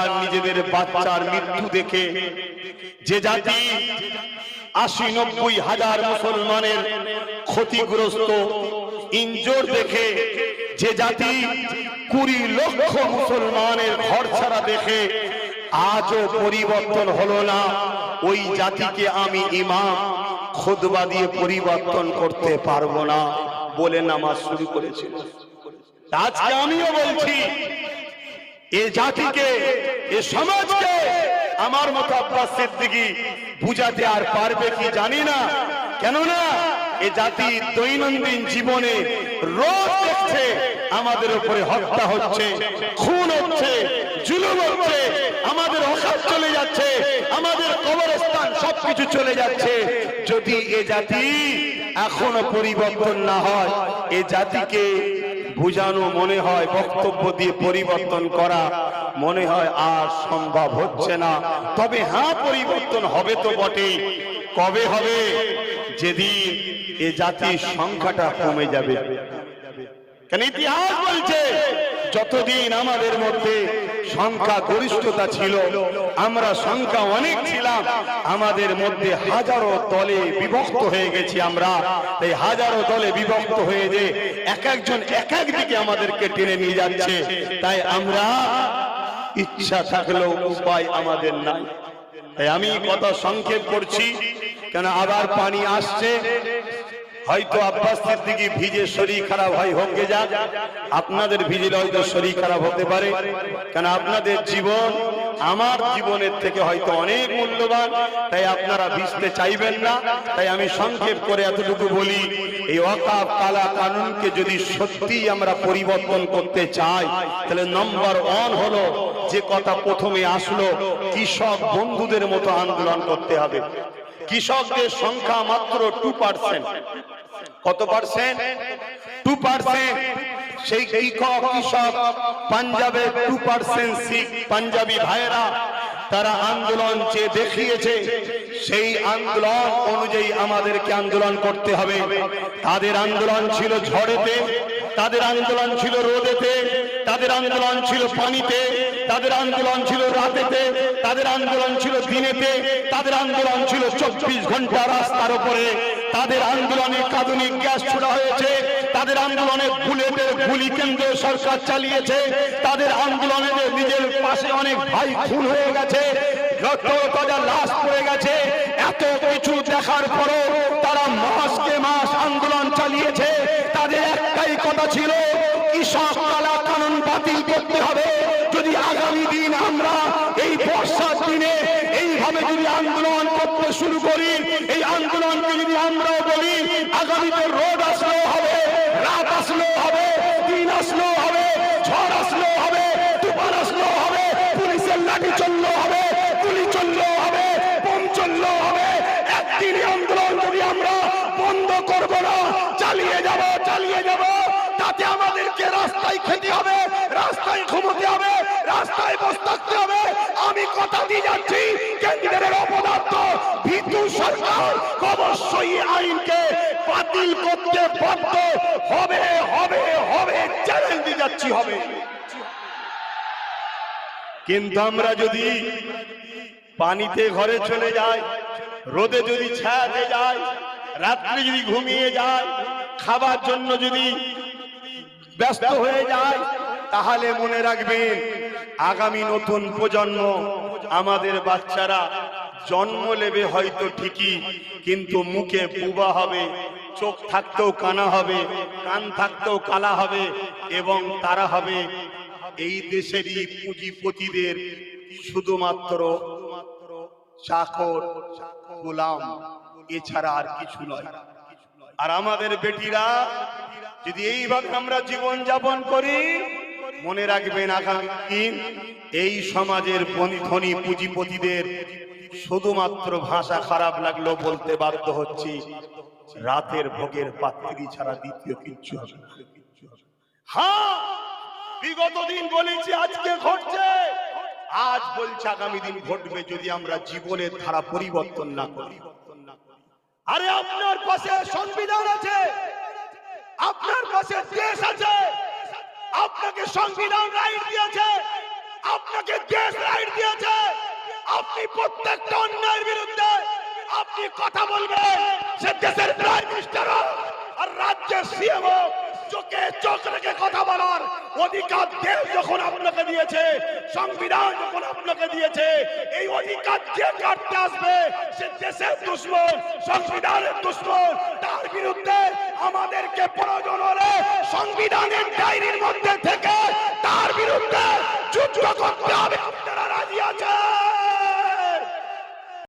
আর নিজেদের বাচ্চার মৃত্যু দেখে যে জাতি আশি নব্বই হাজার মুসলমানের ক্ষতিগ্রস্ত, ইনজোর দেখে যে জাতি কুড়ি লক্ষ মুসলমানের ঘর ছাড়া দেখে আজও পরিবর্তন হলো না, ওই জাতিকে আমি ইমাম খুদবা দিয়ে পরিবর্তন করতে পারব না বলে নামাজ শুরু করেছিল। আজকে আমিও বলছি এ জাতিকে, এ সমাজকে আমার মতো আব্বাস সিদ্দিকি বুঝাতে আর পারবে কি জানি না। কেননা এ জাতি দৈনন্দিন জীবনে রোজ দেখছে আমাদের উপরে হত্যা হচ্ছে, খুন হচ্ছে, জুলুম হচ্ছে, আমাদের অকাশ চলে যাচ্ছে, আমাদের কবরস্থান সবকিছু চলে যাচ্ছে। যদি এ জাতি এখনও পরিবর্তন না হয়, এ জাতিকে বুঝানো মনে হয়, বক্তব্য দিয়ে পরিবর্তন করা মনে হয় আর সম্ভব হচ্ছে না। তবে হ্যাঁ পরিবর্তন হবে তো বটে কবে হবে? যেদিন এ জাতির সংখ্যাটা কমে যাবে। কেন ইতিহাস বলছে যতদিন আমাদের মধ্যে সংখ্যা গরিষ্ঠতা ছিল, আমরা সংখ্যা অনেক ছিলাম, আমাদের মধ্যে হাজারো দলে বিভক্ত হয়ে গেছি আমরা। এই হাজারো দলে বিভক্ত হয়ে যে এক একজন এক এক দিকে আমাদেরকে টেনে নিয়ে যাচ্ছে, তাই আমরা ইচ্ছা থাকলেও উপায় আমাদের নাই। তাই আমি কথা সংক্ষেপ করছি, কেন আবার পানি আসছে? হয়তো আব্বাস সিদ্দিকি ভিজে শরীর খারাপ হয় হোকে যাক। আপনাদের ভিজলে হয়তো শরীর খারাপ হতে পারে। কেন আপনাদের জীবন আমার জীবনের থেকে হয়তো অনেক মূল্যবান, তাই আপনারা ভিজতে চাইবেন না। তাই আমি সংক্ষেপ করে এতটুকু বলি, এই অকাপ কালা কানুনকে যদি সত্যি আমরা পরিবর্তন করতে চাই, তাহলে নম্বর ওয়ান হলো যে কথা প্রথমে আসলো, কৃষক বন্ধুদের মতো আন্দোলন করতে হবে। কৃষকদের সংখ্যা মাত্র টু পার্সেন্ট কত পার্সেন্ট টু পার্সেন্ট সেই কৃষক কৃষক, পাঞ্জাবে টু পার্সেন্ট শিখ পাঞ্জাবি ভাইরা তারা আন্দোলন যে দেখিয়েছে, সেই আন্দোলন অনুযায়ী আমাদেরকে আন্দোলন করতে হবে। তাদের আন্দোলন ছিল ঝড়েতে, তাদের আন্দোলন ছিল রোদেতে, তাদের আন্দোলন ছিল পানিতে, তাদের আন্দোলন ছিল রাতেতে, তাদের আন্দোলন ছিল দিনেতে, তাদের আন্দোলন ছিল চব্বিশ ঘণ্টা রাস্তার উপরে। তাদের আন্দোলনে কাঁদুনি গ্যাস ছোড়া হয়েছে, তাদের আন্দোলনে বুলেটের গুলি কেন্দ্রীয় সরকার চালিয়েছে, তাদের আন্দোলনে নিজের পাশে অনেক ভাই খুন হয়ে গেছে মাসকে মাস আন্দোলন চালিয়েছে। তাদের একটাই কথা ছিল কানুন বাতিল করতে হবে। যদি আগামী দিন আমরা এই বর্ষার দিনে এইভাবে যদি আন্দোলন করতে শুরু করি এই আন্দোলনকে যদি আমরাও বলি আগামীতে রোদ আসলেও হবে রাত আসলেও হবে দিন আসলেও হবে ঝড় আসলেও হবে তুফান আসলেও হবে পুলিশের লাঠি চললেও হবে গুলি চললেও হবে, বোম চললেও হবে। একদিনই আন্দোলন যদি আমরা বন্ধ করব না, চালিয়ে যাব চালিয়ে যাব, তাতে আমাদেরকে রাস্তায় খেতে হবে, রাস্তায় ঘুমোতে হবে, রাস্তায় বসে থাকতে হবে। আমি কথা দিয়ে যাচ্ছি, কেন্দ্রের অপদার্থ, ভিতু সরকার অবশ্যই আইনকে বাতিল করতে বাধ্য হবে হবে হবে চ্যালেঞ্জ দিয়ে যাচ্ছি, হবে। কিন্তু আমরা যদি পানিতে ঘরে চলে যাই, রোদে যদি ছায়াতে যাই, রাত্রে যদি ঘুমিয়ে যায় খাবার জন্য যদি ব্যস্ত হয়ে যায় তাহলে মনে রাখবেন আগামী নতুন প্রজন্ম আমাদের বাচ্চারা জন্ম নেবে হয়তো ঠিকই, কিন্তু মুখে বুবা হবে, চোখ থাকতেও কানা হবে, কান থাকতেও কালা হবে, এবং তারা হবে এই দেশেরই পুঁজিপতিদের শুধুমাত্র চাকর, গোলাম, এছাড়া আর কিছু নয়। আর আমাদের বেটিরা, যদি এইভাবে আমরা জীবন যাপন করি, মনে রাখবেন আগামী এই সমাজের ধনী পুঁজিপতিদের শুধুমাত্র ভাষা খারাপ লাগলেও বলতে বাধ্য হচ্ছি। রাতের ভোগের পাত্রী ছাড়া দ্বিতীয় কিচ্ছু হবে। হ্যাঁ! বিগত দিন বলেছি, আজকে ঘটছে। আজ বলছে আগামী দিন ঘটবে যদি আমরা জীবনের ধারা পরিবর্তন না করি। আরে আপনার পাশে সংবিধান আছে। আপনার পাশে দেশ আছে। আপনাকে সংবিধান রাইট দিয়েছে। আপনাকে দেশ রাইট দিয়েছে। আপনি প্রত্যেকটা অন্যায়ের বিরুদ্ধে আপনি কথা বলবেন। সে দেশের প্রাইম মিনিস্টার হোক আর রাজ্যের সিএম হোক চোখে চোখ রেখে কথা বলার অধিকার দেশ যখন আপনাকে দিয়েছে, সংবিধান যখন আপনাকে দিয়েছে, এই অধিকার যে কাটতে আসবে, সে দেশের দুশ্মন, সংবিধানের দুশ্মন, তার বিরুদ্ধে আমাদেরকে প্রয়োজন হলে সংবিধানের ডায়ের মধ্যে থেকে তার বিরুদ্ধে যুদ্ধ করতে হবে। আপনারা রাজি আছেন?